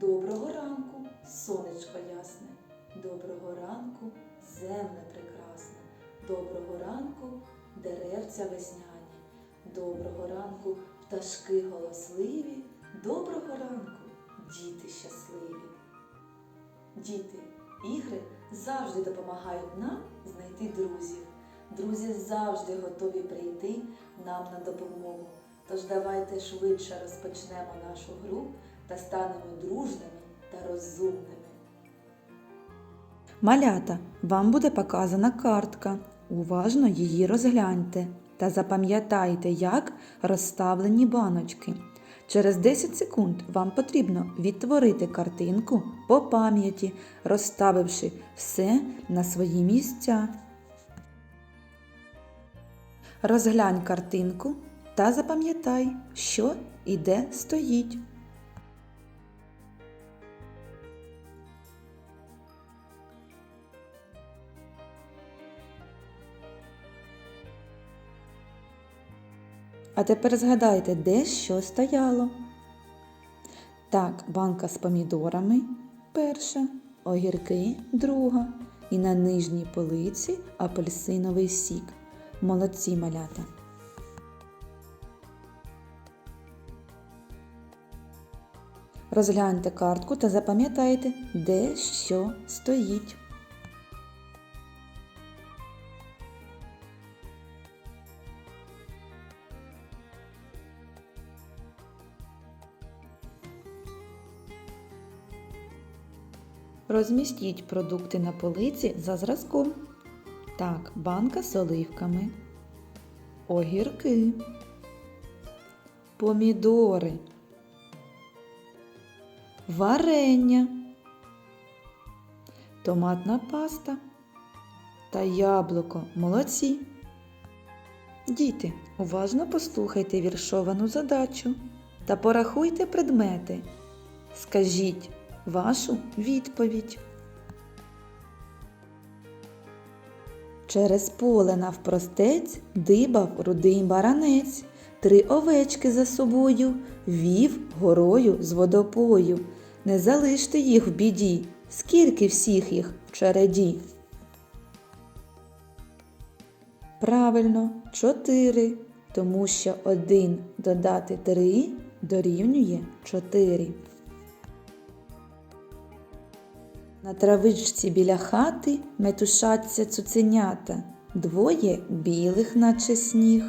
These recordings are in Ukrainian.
Доброго ранку, сонечко ясне. Доброго ранку, земле прекрасне. Доброго ранку, деревця весняні. Доброго ранку, пташки голосливі. Доброго ранку, діти щасливі. Діти, ігри завжди допомагають нам знайти друзів. Друзі завжди готові прийти нам на допомогу. Тож давайте швидше розпочнемо нашу гру та станемо дружними та розумними. Малята, вам буде показана картка. Уважно її розгляньте та запам'ятайте, як розставлені баночки. Через 10 секунд вам потрібно відтворити картинку по пам'яті, розставивши все на свої місця. Розглянь картинку та запам'ятай, що і де стоїть. А тепер згадайте, де що стояло. Так, банка з помідорами перша, огірки друга. І на нижній полиці апельсиновий сік. Молодці малята. Розгляньте картку та запам'ятайте, де що стоїть. Розмістіть продукти на полиці за зразком. Так, банка з оливками, огірки, помідори, варення, томатна паста та яблуко. Молодці. Діти, уважно послухайте віршовану задачу та порахуйте предмети. Скажіть вашу відповідь. Через поле навпростець дибав рудий баранець, три овечки за собою вів горою з водопою. Не залиште їх в біді, скільки всіх їх в череді. Правильно, чотири, тому що один додати три дорівнює чотири. На травичці біля хати метушаться цуценята, двоє білих, наче сніг,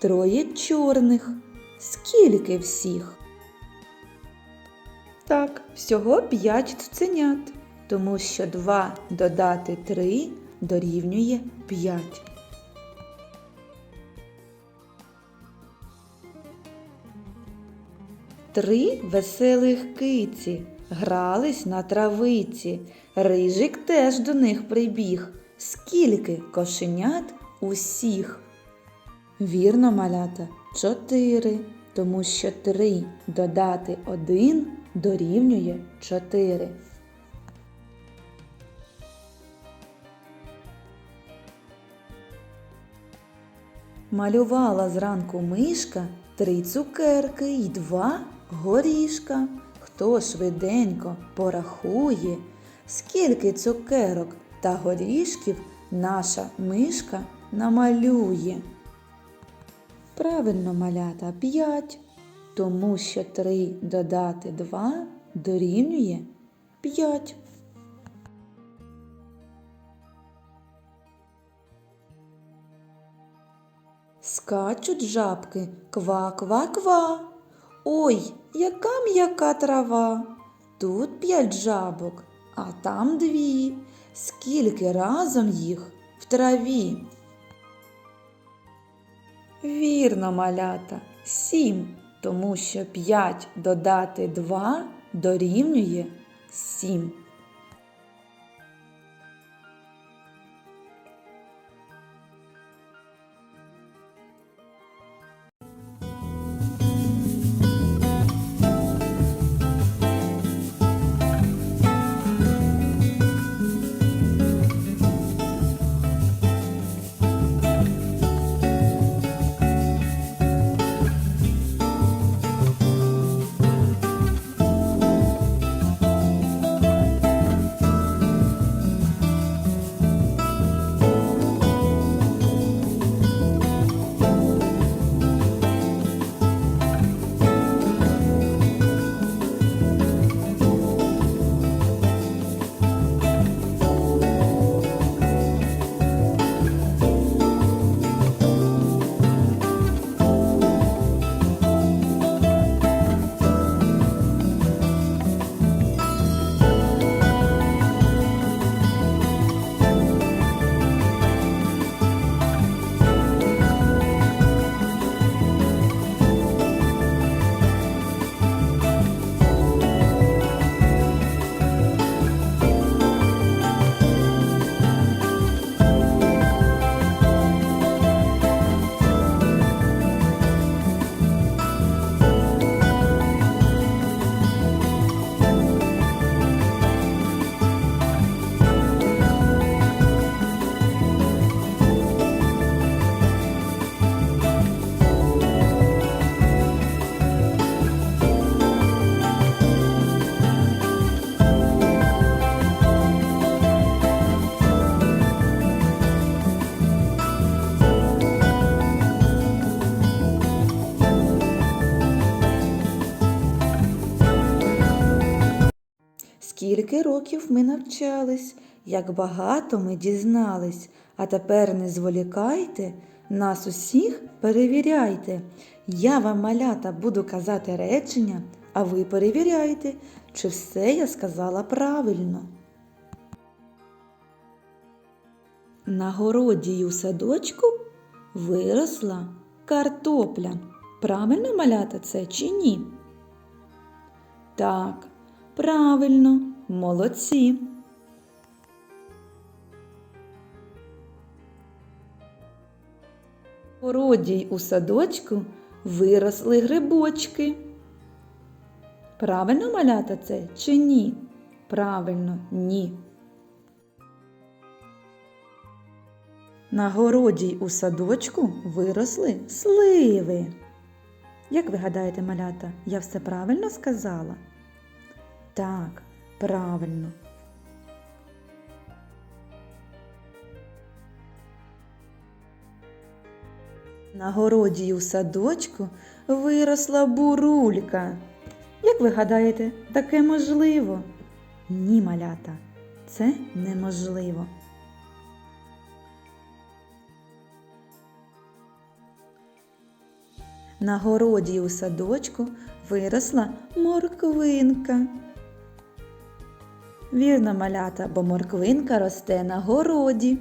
троє чорних. Скільки всіх? Так, всього п'ять цуценят, тому що два додати три дорівнює п'ять. Три веселих киці грались на травиці. Рижик теж до них прибіг. Скільки кошенят усіх? Вірно, малята, чотири, тому що три додати один дорівнює чотири. Малювала зранку мишка три цукерки й два горішка. Хто швиденько порахує, скільки цукерок та горішків наша мишка намалює. Правильно малята п'ять, тому що три додати два дорівнює п'ять. Скачуть жабки ква-ква-ква. Ой, яка м'яка трава. Тут п'ять жабок, а там дві. Скільки разом їх в траві? Вірно, малята, сім, тому що п'ять додати два дорівнює сім. Скільки років ми навчались, як багато ми дізнались, а тепер не зволікайте, нас усіх перевіряйте. Я вам, малята, буду казати речення, а ви перевіряйте, чи все я сказала правильно. На городі й у садочку виросла картопля. Правильно малята це чи ні? Так, правильно, молодці. В городі й у садочку виросли грибочки. Правильно малята це чи ні? Правильно, ні. На городі й у садочку виросли сливи. Як ви гадаєте, малята, я все правильно сказала? Так, правильно. На городі у садочку виросла бурулька. Як ви гадаєте, таке можливо? Ні, малята, це неможливо. На городі у садочку виросла морквинка. Вірно, малята, бо морквинка росте на городі.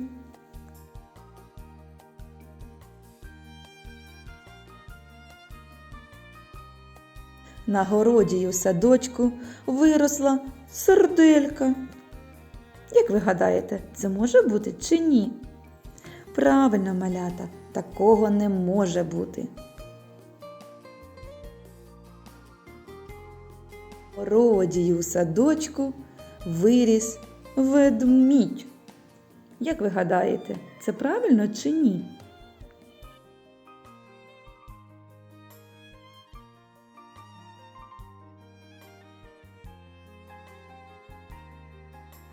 На городі й у садочку виросла серделька. Як ви гадаєте, це може бути чи ні? Правильно, малята, такого не може бути. У садочку виріс ведмідь. Як ви гадаєте, це правильно чи ні?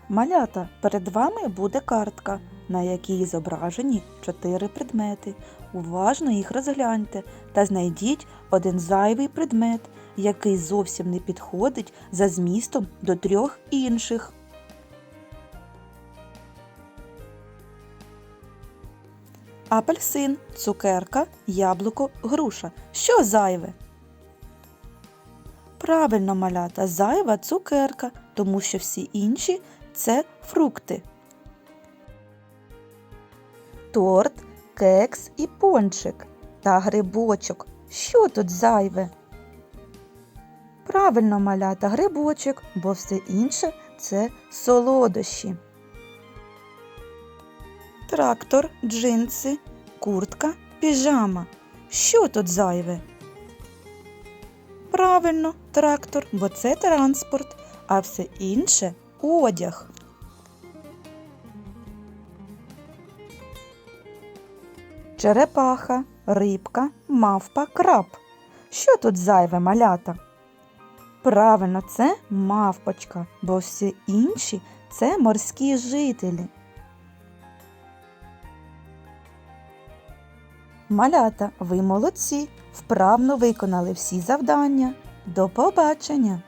Малята, перед вами буде картка, на якій зображені чотири предмети. Уважно їх розгляньте та знайдіть один зайвий предмет, який зовсім не підходить за змістом до трьох інших. Апельсин, цукерка, яблуко, груша. Що зайве? Правильно, малята, зайва цукерка, тому що всі інші це фрукти. Торт, кекс і пончик та грибочок. Що тут зайве? Правильно, малята, грибочок, бо все інше це солодощі. Трактор, джинси, куртка, піжама. Що тут зайве? Правильно, трактор, бо це транспорт, а все інше одяг. Черепаха, рибка, мавпа, краб. Що тут зайве малята? Правильно, це мавпочка, бо всі інші це морські жителі. Малята, ви молодці, вправно виконали всі завдання. До побачення!